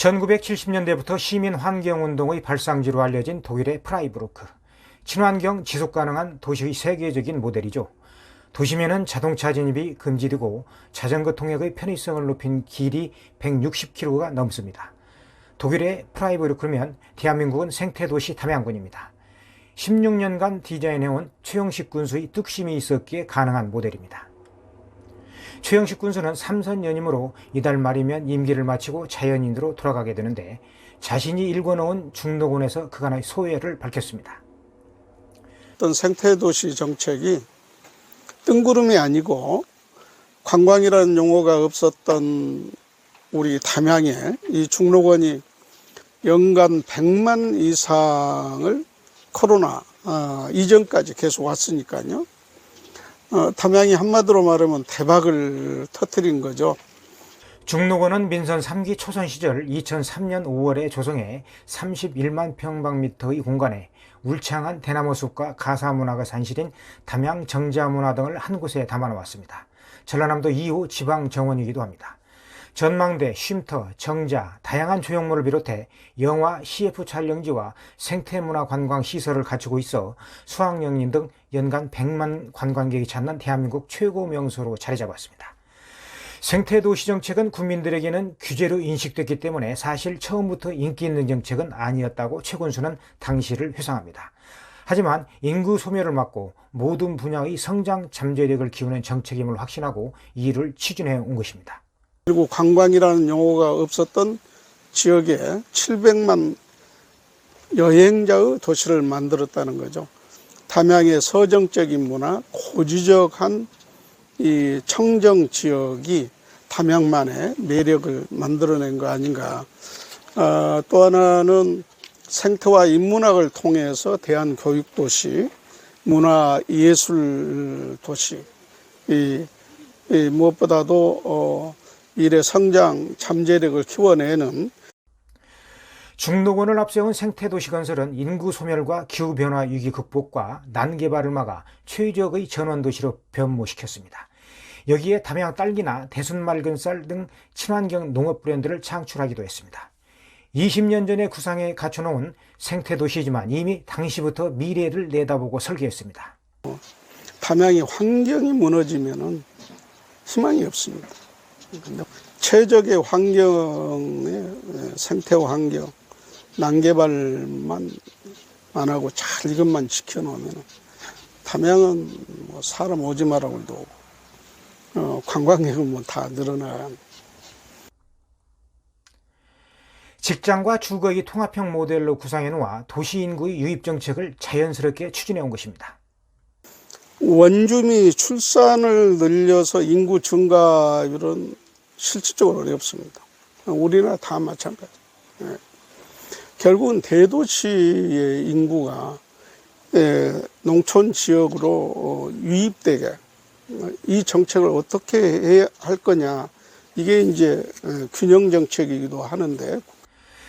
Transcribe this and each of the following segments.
1970년대부터 시민 환경 운동의 발상지로 알려진 독일의 프라이부르크. 친환경 지속 가능한 도시의 세계적인 모델이죠. 도심에는 자동차 진입이 금지되고 자전거 통행의 편의성을 높인 길이 160km가 넘습니다. 독일의 프라이부르크면 대한민국은 생태도시 담양군입니다. 16년간 디자인해온 최영식 군수의 뚝심이 있었기에 가능한 모델입니다. 최영식 군수는 삼선 연임으로 이달 말이면 임기를 마치고 자연인으로 돌아가게 되는데 자신이 일궈놓은 중록원에서 그간의 소회를 밝혔습니다. 어떤 생태도시 정책이 뜬구름이 아니고 관광이라는 용어가 없었던 우리 담양에 이 중록원이 연간 100만 이상을 코로나 어, 이전까지 계속 왔으니까요. 어, 담양이 한마디로 말하면 대박을 터뜨린 거죠. 중록원은 민선 3기 초선 시절 2003년 5월에 조성해 31만 평방미터의 공간에 울창한 대나무 숲과 가사 문화가 산실인 담양 정자 문화 등을 한 곳에 담아 놓았습니다. 전라남도 2호 지방 정원이기도 합니다. 전망대, 쉼터, 정자, 다양한 조형물을 비롯해 영화, CF 촬영지와 생태문화 관광 시설을 갖추고 있어 수학여행 등 연간 100만 관광객이 찾는 대한민국 최고 명소로 자리 잡았습니다. 생태도시 정책은 국민들에게는 규제로 인식됐기 때문에 사실 처음부터 인기 있는 정책은 아니었다고 최군수는 당시를 회상합니다. 하지만 인구 소멸을 막고 모든 분야의 성장 잠재력을 키우는 정책임을 확신하고 이 일을 추진해 온 것입니다. 그리고 관광이라는 용어가 없었던 지역에 700만 여행자의 도시를 만들었다는 거죠. 담양의 서정적인 문화, 고지적한 이 청정 지역이 담양만의 매력을 만들어낸 거 아닌가. 어, 또 하나는 생태와 인문학을 통해서 대한 교육 도시, 문화 예술 도시, 이, 이 무엇보다도 어, 일의 성장 잠재력을 키워내는 중록원을 앞세운 생태도시 건설은 인구 소멸과 기후변화 위기 극복과 난개발을 막아 최적의 전원도시로 변모시켰습니다. 여기에 담양 딸기나 대순 맑은 쌀 등 친환경 농업 브랜드를 창출하기도 했습니다. 20년 전에 구상에 갖춰놓은 생태도시지만 이미 당시부터 미래를 내다보고 설계했습니다. 담양의 환경이 무너지면은 희망이 없습니다. 근데 최적의 환경의 생태와 환경, 난개발만 안 하고 잘 이것만 지켜놓으면 담양은 뭐 사람 오지 마라고 해도 오고, 어, 관광객은 뭐 다 늘어나간 직장과 주거의 통합형 모델로 구상해 놓아 도시 인구의 유입 정책을 자연스럽게 추진해 온 것입니다. 원주민 출산을 늘려서 인구 증가율은 실질적으로 어렵습니다. 우리나라 다 마찬가지. 예. 결국은 대도시의 인구가 예, 농촌 지역으로 어, 유입되게 어, 이 정책을 어떻게 해야 할 거냐 이게 이제 어, 균형 정책이기도 하는데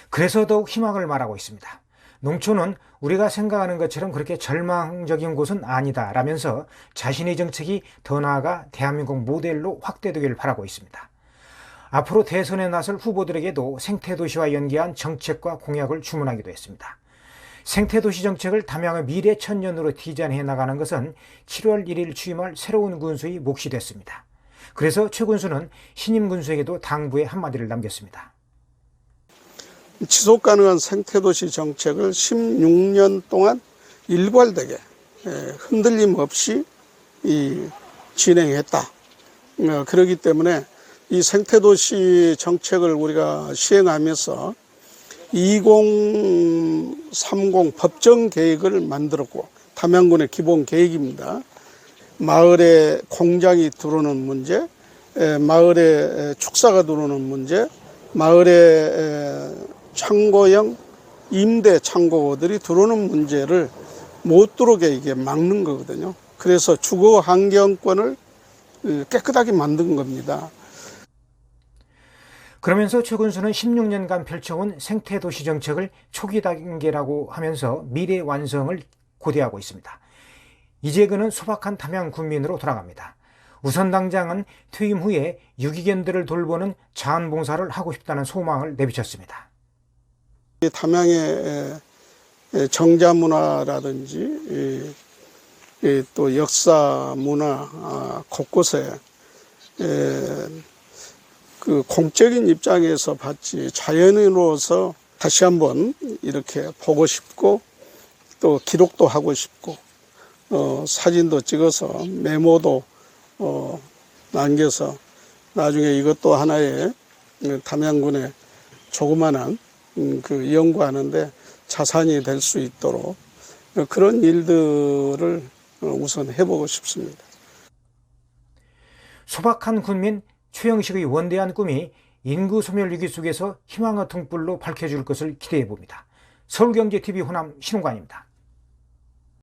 그래서 더욱 희망을 말하고 있습니다. 농촌은 우리가 생각하는 것처럼 그렇게 절망적인 곳은 아니다 라면서 자신의 정책이 더 나아가 대한민국 모델로 확대되기를 바라고 있습니다. 앞으로 대선에 나설 후보들에게도 생태도시와 연계한 정책과 공약을 주문하기도 했습니다. 생태도시 정책을 담양의 미래 천년으로 디자인해 나가는 것은 7월 1일 취임할 새로운 군수의 몫이 됐습니다. 그래서 최 군수는 신임 군수에게도 당부의 한마디를 남겼습니다. 지속 가능한 생태도시 정책을 16년 동안 일괄되게 예, 흔들림 없이 이 진행했다. 어, 그렇기 때문에 이 생태도시 정책을 우리가 시행하면서 2030 법정 계획을 만들었고 담양군의 기본 계획입니다. 마을에 공장이 들어오는 문제, 에, 마을에 축사가 들어오는 문제, 마을에 창고형 임대 창고들이 들어오는 문제를 못 들어오게 이게 막는 거거든요. 그래서 주거 환경권을 깨끗하게 만든 겁니다. 그러면서 최 군수는 16년간 펼쳐온 생태도시 정책을 초기 단계라고 하면서 미래 완성을 고대하고 있습니다. 이제 그는 소박한 담양 군민으로 돌아갑니다. 우선 당장은 퇴임 후에 유기견들을 돌보는 자원봉사를 하고 싶다는 소망을 내비쳤습니다. 이 담양의 정자 문화라든지 또 역사 문화 아, 곳곳에 에, 그 공적인 입장에서 봤지 자연인으로서 다시 한번 이렇게 보고 싶고 또 기록도 하고 싶고 어, 사진도 찍어서 메모도 어, 남겨서 나중에 이것도 하나의 담양군의 조그만한 음, 그 연구하는데 자산이 될 수 있도록 그런 일들을 어, 우선 해보고 싶습니다. 소박한 군민 최영식의 원대한 꿈이 인구 소멸 위기 속에서 희망의 등불로 밝혀줄 것을 기대해 봅니다. 서울경제TV 호남 신홍관입니다.